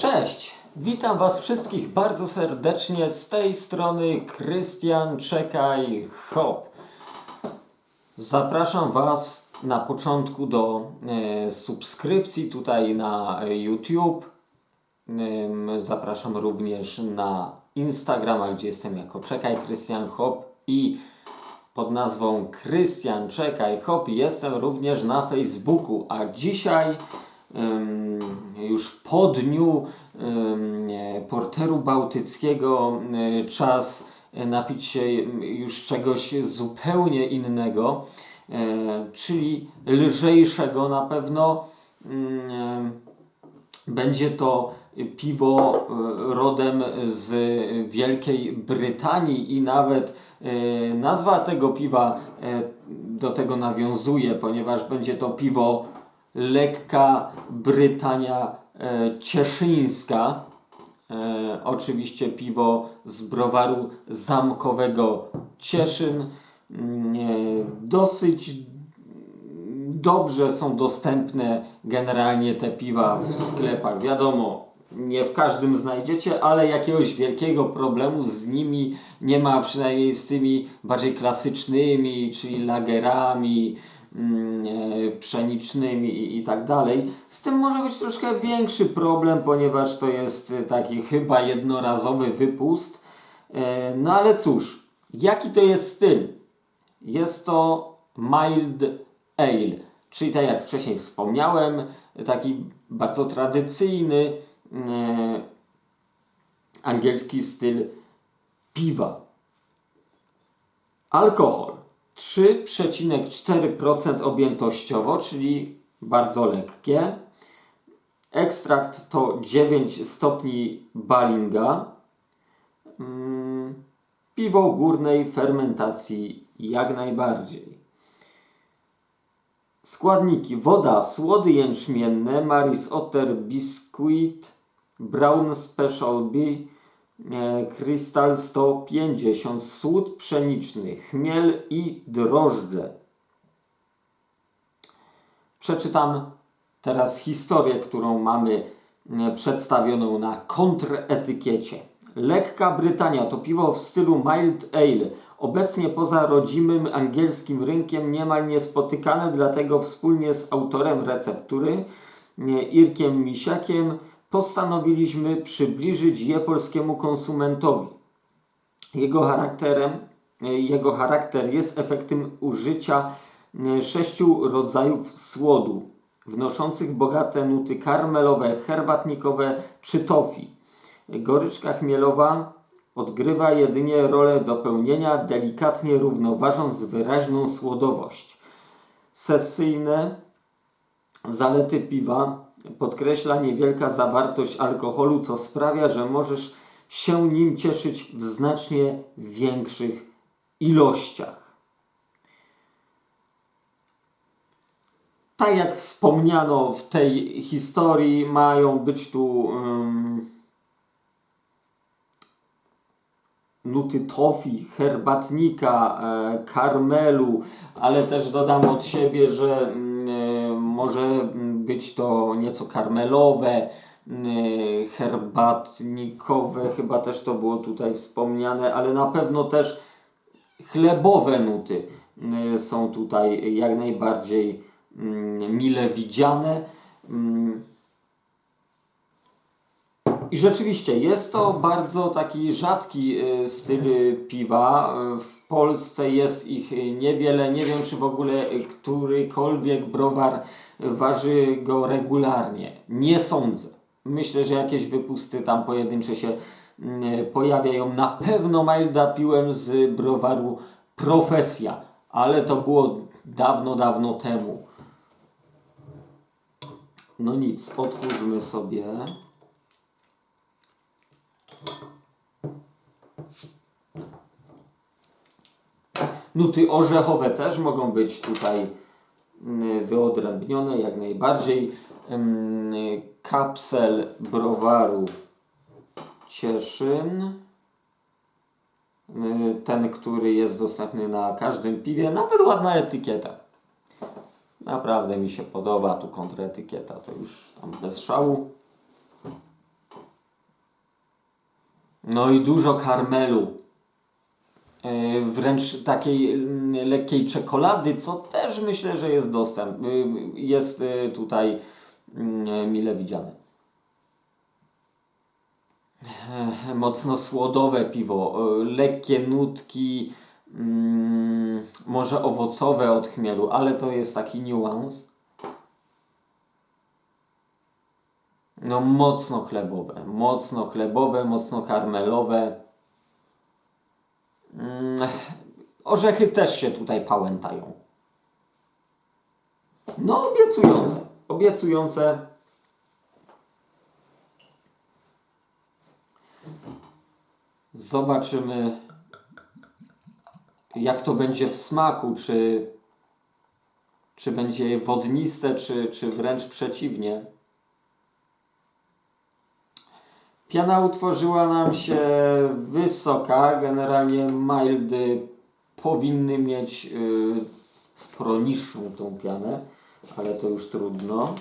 Cześć! Witam Was wszystkich bardzo serdecznie. Z tej strony Krystian Czekaj Hop. Zapraszam Was na początku do e, subskrypcji tutaj na e, YouTube. Zapraszam również na Instagrama, gdzie jestem jako Czekaj Krystian Hop i pod nazwą Krystian Czekaj Hop jestem również na Facebooku, a dzisiaj już po dniu e, porteru bałtyckiego y, czas e, napić się już czegoś zupełnie innego, e, czyli lżejszego na pewno. Ym, e, będzie to piwo e, rodem z Wielkiej Brytanii i nawet e, nazwa tego piwa e, do tego nawiązuje, ponieważ będzie to piwo Lekka Brytania e, Cieszyńska. E, Oczywiście piwo z browaru zamkowego Cieszyn. Mm, e, Dosyć dobrze są dostępne generalnie te piwa w sklepach. Wiadomo, nie w każdym znajdziecie, ale jakiegoś wielkiego problemu z nimi nie ma, przynajmniej z tymi bardziej klasycznymi, czyli lagerami, pszenicznymi i, tak dalej. Z tym może być troszkę większy problem, ponieważ to jest e, taki chyba jednorazowy wypust. E, No ale cóż, jaki to jest styl? Jest to mild ale, czyli tak jak wcześniej wspomniałem, taki bardzo tradycyjny e, angielski styl piwa. Alkohol 3,4% objętościowo, czyli bardzo lekkie. Ekstrakt to 9 stopni Ballinga. Mm, Piwo górnej fermentacji jak najbardziej. Składniki: woda, słody jęczmienne, Maris Otter Biscuit, Brown Special B, e, Crystal 150, słód pszeniczny, chmiel i drożdże. Przeczytam teraz historię, którą mamy e, przedstawioną na kontretykiecie. Lekka Brytania to piwo w stylu mild ale, obecnie poza rodzimym angielskim rynkiem niemal niespotykane, dlatego wspólnie z autorem receptury, e, Irkiem Misiakiem, postanowiliśmy przybliżyć je polskiemu konsumentowi. Jego charakterem, e, jego charakter jest efektem użycia e, sześciu rodzajów słodu, wnoszących bogate nuty karmelowe, herbatnikowe czy tofi. Goryczka chmielowa odgrywa jedynie rolę dopełnienia, delikatnie równoważąc wyraźną słodowość. Sesyjne zalety piwa podkreśla niewielka zawartość alkoholu, co sprawia, że możesz się nim cieszyć w znacznie większych ilościach. Tak jak wspomniano w tej historii, mają być tu ym, nuty tofi, herbatnika, e, karmelu, ale też dodam od siebie, że może mm, być to nieco karmelowe, mm, e, herbatnikowe, chyba też to było tutaj wspomniane, ale na pewno też chlebowe nuty mm, są tutaj jak najbardziej mm, mile widziane. I rzeczywiście jest to bardzo taki rzadki y, styl y, piwa. W Polsce jest ich y, niewiele. Nie wiem, czy w ogóle którykolwiek browar waży go regularnie. Nie sądzę. Myślę, że jakieś wypusty tam pojedyncze się mm, pojawiają. Na pewno Milda piłem z browaru Profesja, ale to było dawno, dawno temu. No nic, otwórzmy sobie. Nuty orzechowe też mogą być tutaj mm, wyodrębnione jak najbardziej. Ym, Kapsel browaru Cieszyn. Y, Ten, który jest dostępny na każdym piwie. Nawet ładna etykieta. Naprawdę mi się podoba. Tu kontraetykieta to już tam bez szału. No i dużo karmelu. E, Wręcz takiej mm, lekkiej czekolady, co też myślę, że jest dostęp. y, Jest y, tutaj mm, mile widziane. E, Mocno słodowe piwo, e, lekkie nutki, mm, może owocowe od chmielu, ale to jest taki niuans. No mocno chlebowe, mocno chlebowe, mocno karmelowe. Mm, Orzechy też się tutaj pałętają. No obiecujące, obiecujące. Zobaczymy, jak to będzie w smaku, czy, czy będzie wodniste, czy, czy wręcz przeciwnie. Piana utworzyła nam się wysoka, generalnie mildy powinny mieć y, sporo niższą tą pianę, ale to już trudno.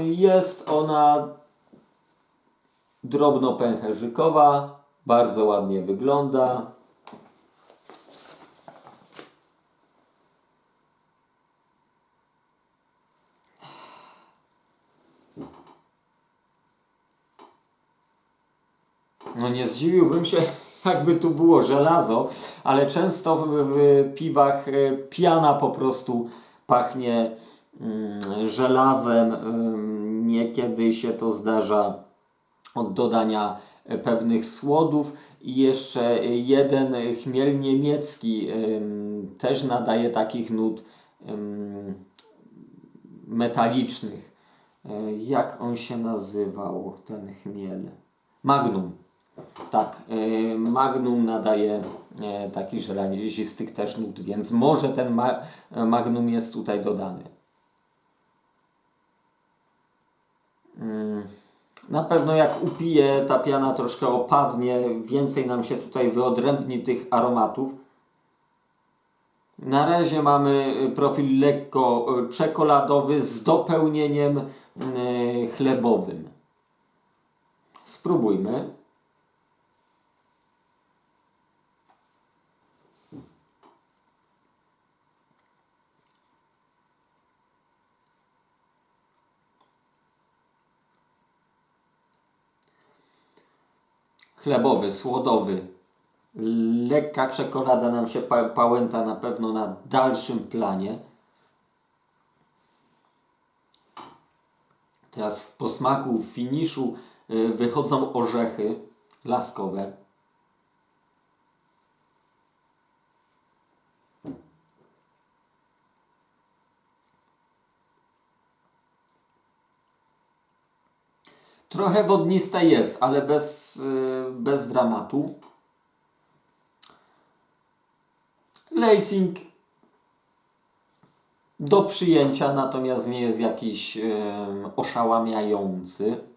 Y, jest ona drobno pęcherzykowa, bardzo ładnie wygląda. No nie zdziwiłbym się, jakby tu było żelazo, ale często w, w piwach e, piana po prostu pachnie mm, żelazem. Ym, Niekiedy się to zdarza od dodania e, pewnych słodów i jeszcze jeden chmiel niemiecki też nadaje takich nut metalicznych. E, Jak on się nazywał, ten chmiel? Magnum. Tak, e, Magnum nadaje e, takich żelazistych też nut, więc może ten ma Magnum jest tutaj dodany. Mm, Na pewno jak upije, ta piana troszkę opadnie, więcej nam się tutaj wyodrębni tych aromatów. Na razie mamy profil lekko czekoladowy z dopełnieniem chlebowym. Spróbujmy. Chlebowy, słodowy. Lekka czekolada nam się pa pałęta na pewno na dalszym planie. Teraz w posmaku, w finiszu y, wychodzą orzechy laskowe. Trochę wodnista jest, ale bez, y, bez dramatu. Lacing do przyjęcia, natomiast nie jest jakiś oszałamiający.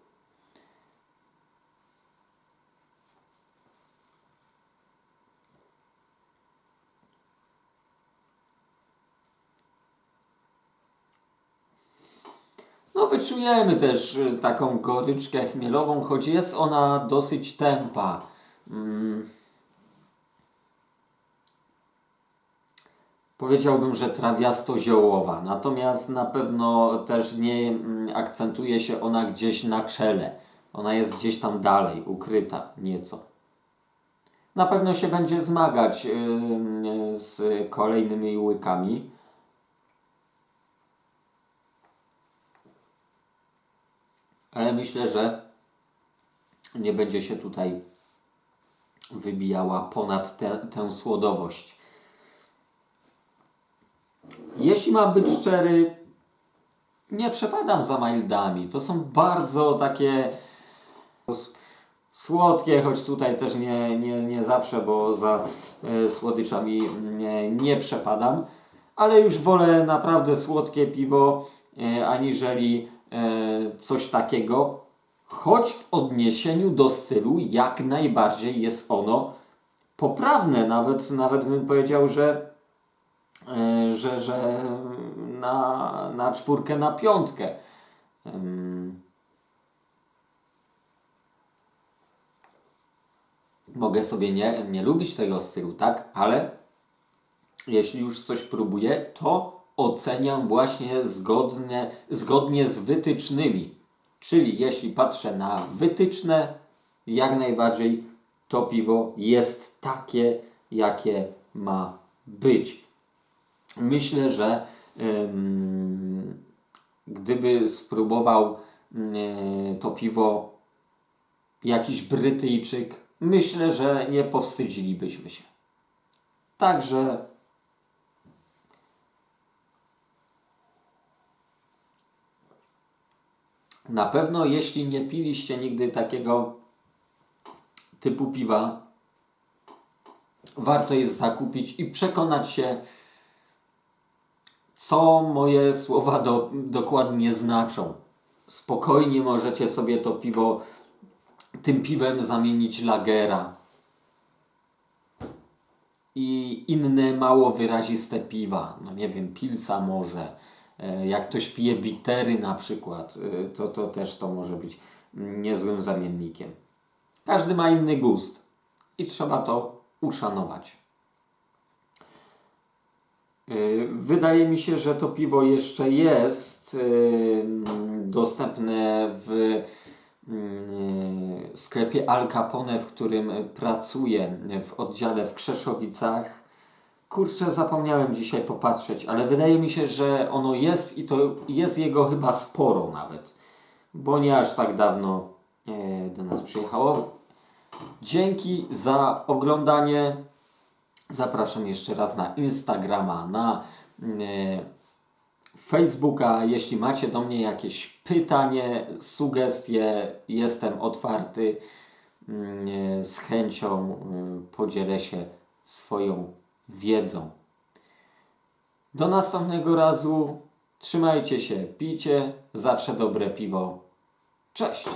No, wyczujemy też y, taką goryczkę chmielową, choć jest ona dosyć tępa. Mm. Powiedziałbym, że trawiasto-ziołowa, natomiast na pewno też nie mm, akcentuje się ona gdzieś na czele. Ona jest gdzieś tam dalej, ukryta nieco. Na pewno się będzie zmagać ym, z kolejnymi łykami. Ale myślę, że nie będzie się tutaj wybijała ponad tę, tę słodowość. Jeśli mam być szczery, nie przepadam za mildami. To są bardzo takie słodkie, choć tutaj też nie, nie, nie zawsze, bo za e, słodyczami nie, nie przepadam. Ale już wolę naprawdę słodkie piwo, e, aniżeli coś takiego. Choć w odniesieniu do stylu jak najbardziej jest ono poprawne. Nawet, nawet bym powiedział, że e, że, że na, na czwórkę, na piątkę. Mogę sobie nie, nie lubić tego stylu, tak? Ale jeśli już coś próbuję, to oceniam właśnie zgodnie, zgodnie z wytycznymi. Czyli jeśli patrzę na wytyczne, jak najbardziej to piwo jest takie, jakie ma być. Myślę, że ym, gdyby spróbował to piwo jakiś Brytyjczyk, myślę, że nie powstydzilibyśmy się. Także na pewno, jeśli nie piliście nigdy takiego typu piwa, warto jest zakupić i przekonać się, co moje słowa do, dokładnie znaczą. Spokojnie możecie sobie to piwo tym piwem zamienić lagera i inne mało wyraziste piwa. No nie wiem, pilsa może. E, Jak ktoś pije bitery na przykład, e, to, to też to może być niezłym zamiennikiem. Każdy ma inny gust i trzeba to uszanować. Yy, Wydaje mi się, że to piwo jeszcze jest dostępne w yy, sklepie Al Capone, w którym pracuję w oddziale w Krzeszowicach. Kurczę, zapomniałem dzisiaj popatrzeć, ale wydaje mi się, że ono jest i to jest jego chyba sporo nawet, bo nie aż tak dawno e, do nas przyjechało. Dzięki za oglądanie. Zapraszam jeszcze raz na Instagrama, na e, Facebooka. Jeśli macie do mnie jakieś pytanie, sugestie, jestem otwarty. Mm, e, Z chęcią e, podzielę się swoją wiedzą. Do następnego razu. Trzymajcie się, pijcie zawsze dobre piwo. Cześć!